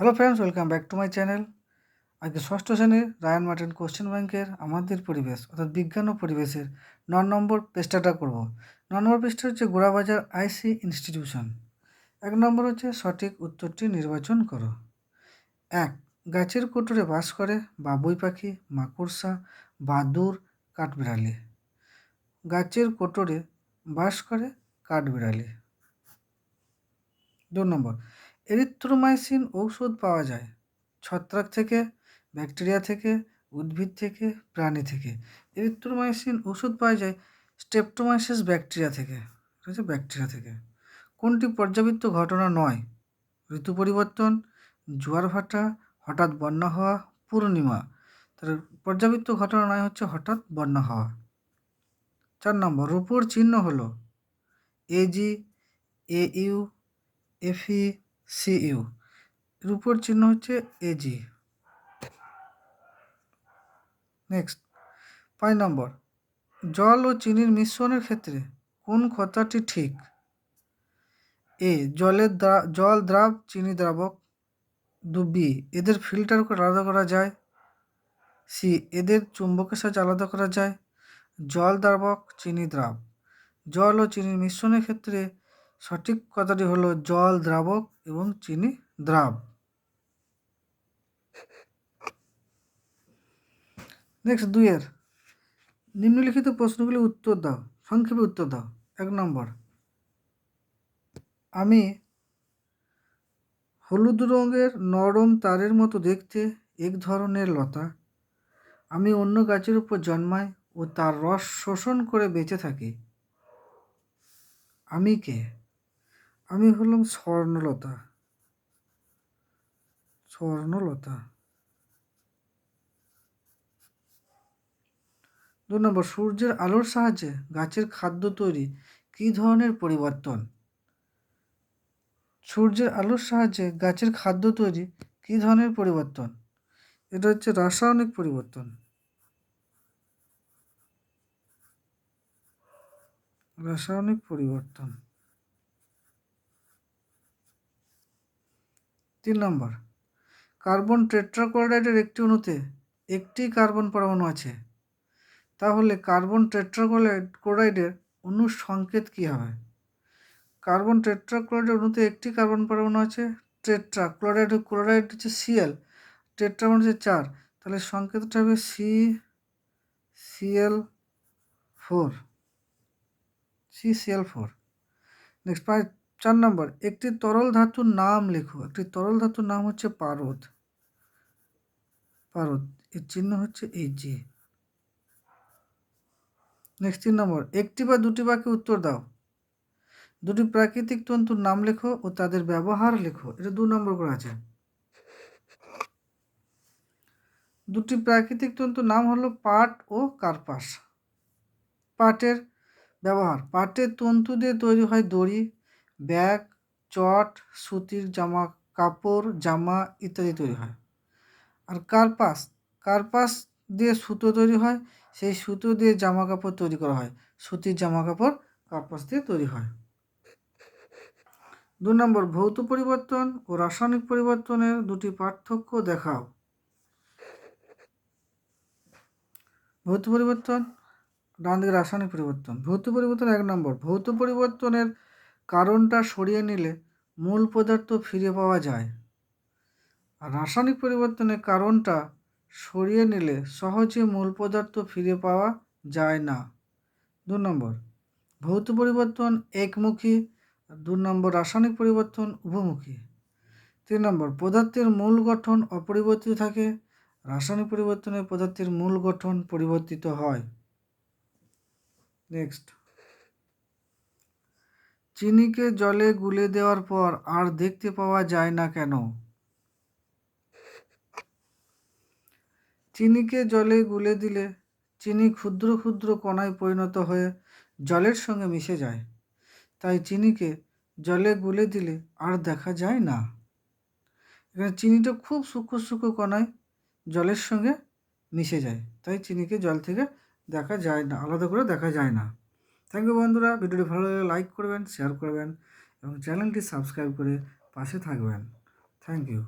Hello friends welcome back to my channel আজকে ষষ্ঠ শ্রেণির রায়ান মার্টিন কোশ্চেন ব্যাংকের আমাদের পরিবেশ, অর্থাৎ বিজ্ঞান ও পরিবেশের ন নম্বর পৃষ্ঠাটা করব। ন নম্বর পৃষ্ঠা হচ্ছে গোড়াবাজার আইসি ইনস্টিটিউশন এক নম্বর হচ্ছে সঠিক উত্তরটি নির্বাচন করো। এক, গাছের কোটরে বাস করে বাবুই পাখি, মাকড়সা, বাদুর, কাঠবিড়ালি। গাছের কোটরে বাস করে কাঠবিড়ালি। দু নম্বর এরিথ্রোমাইসিন ঔষধ পাওয়া যায়। ছত্রাক থেকে, ব্যাকটেরিয়া থেকে, উদ্ভিদ থেকে, প্রাণী থেকে। এরিথ্রোমাইসিন ওষুধ পাওয়া যায় স্টেপটোমাইসিস ব্যাকটেরিয়া থেকে। ঠিক আছে ব্যাকটেরিয়া থেকে। কোনটি পর্যাবৃত্ত ঘটনা নয়? ঋতু পরিবর্তন, জোয়ার ভাটা, হঠাৎ বন্যা হওয়া, পূর্ণিমা। তাহলে পর্যাবৃত্ত ঘটনা নয় হচ্ছে হঠাৎ বন্যা হওয়া। চার নম্বর, রূপোর চিহ্ন হলো। এজি এ ইউ এর উপর চিহ্ন হচ্ছে এজি। নেক্সট, পাঁচ নম্বর। জল ও চিনির মিশ্রণের ক্ষেত্রে কোন কথাটি ঠিক? এ, জলের জল দ্রাব, চিনি দ্রাবক। দু, বি, এদের ফিল্টার করে আলাদা করা যায়। সি, এদের চুম্বকের সাহায্যে আলাদা করা যায়। জল দ্রাবক, চিনি দ্রাব। জল ও চিনির মিশ্রণের ক্ষেত্রে সঠিক কথাটি হলো জল দ্রাবক এবং চিনি দ্রাব। নেক্সট দুইয়ের। নিম্নলিখিত প্রশ্নগুলি উত্তর দাও, সংক্ষেপে উত্তর দাও। এক নম্বর। আমি হলুদ রঙের নরম তারের মতো দেখতে এক ধরনের লতা। আমি অন্য গাছের উপর জন্মাই ও তার রস শোষণ করে বেঁচে থাকি। আমি কে? আমি হলাম স্বর্ণলতা। স্বর্ণলতা। দু নম্বর, সূর্যের আলোর সাহায্যে গাছের খাদ্য তৈরি কী ধরনের পরিবর্তন? সূর্যের আলোর সাহায্যে গাছের খাদ্য তৈরি কী ধরনের পরিবর্তন? এটা হচ্ছে রাসায়নিক পরিবর্তন। রাসায়নিক পরিবর্তন। তিন নম্বর, কার্বন টেট্রাক্লোরাইডের একটি অণুতে একটি কার্বন পরমাণু আছে। তাহলে কার্বন টেট্রাক্লোরাইড ক্লোরাইডের অণুর সংকেত কী হবে? কার্বন টেট্রাক্লোরাইডের অণুতে একটি কার্বন পরমাণু আছে টেট্রা ক্লোরাইড ক্লোরাইড হচ্ছে সিএল টেট্রা মানে হচ্ছে চার। তাহলে সংকেতটা হবে C CL four C CL four next পাঁচ চার নম্বর, একটি তরল ধাতুর নাম লেখো। একটি তরল ধাতুর নাম হচ্ছে পারদ। পারদ, এর চিহ্ন হচ্ছে এই জি নেক্সট তিন নম্বর, একটি বা দুটি বাক্যে উত্তর দাও। দুটি প্রাকৃতিক তন্তুর নাম লেখো ও তাদের ব্যবহার লেখো। এটা দু নম্বর করে আছে। দুটি প্রাকৃতিক তন্তুর নাম হলো পাট ও কার্পাস। পাটের ব্যবহার, পাটের তন্তু দিয়ে তৈরি হয় দড়ি ব্যাগ, চট, সুতির জামা, কাপড়, জামা ইত্যাদি তৈরি হয়। আর কার্পাস কার্পাস দিয়ে সুতো তৈরি হয়, সেই সুতো দিয়ে জামা কাপড় তৈরি করা হয়। সুতির জামা কাপড় কার্পাস দিয়ে তৈরি হয়। দু নম্বর, ভৌত পরিবর্তন ও রাসায়নিক পরিবর্তনের দুটি পার্থক্য দেখাও। ভৌত পরিবর্তন, ডান দিকে রাসায়নিক পরিবর্তন। ভৌত পরিবর্তন এক নম্বর, ভৌত পরিবর্তনের কারণটা সরিয়ে নিলে মূল পদার্থ ফিরে পাওয়া যায়। আর রাসায়নিক পরিবর্তনের কারণটা সরিয়ে নিলে সহজে মূল পদার্থ ফিরে পাওয়া যায় না। দু নম্বর, ভৌত পরিবর্তন একমুখী। দু নম্বর, রাসায়নিক পরিবর্তন উভমুখী তিন নম্বর, পদার্থের মূল গঠন অপরিবর্তিত থাকে। রাসায়নিক পরিবর্তনে পদার্থের মূল গঠন পরিবর্তিত হয়। নেক্সট চিনিকে জলে গুলে দেওয়ার পর আর দেখতে পাওয়া যায় না কেন? চিনিকে জলে গুলে দিলে চিনি ক্ষুদ্র ক্ষুদ্র কণায় পরিণত হয়ে জলের সঙ্গে মিশে যায়। তাই চিনিকে জলে গুলে দিলে আর দেখা যায় না। এখানে চিনিটা খুব সূক্ষ্ম সূক্ষ্ম কণায় জলের সঙ্গে মিশে যায়। তাই চিনিকে জল থেকে দেখা যায় না, আলাদা করে দেখা যায় না। থ্যাংক ইউ বন্ধুরা। ভিডিওটি ভালো লাগলে লাইক করবেন শেয়ার করবেন এবং চ্যানেলটি সাবস্ক্রাইব করে পাশে থাকবেন। Thank you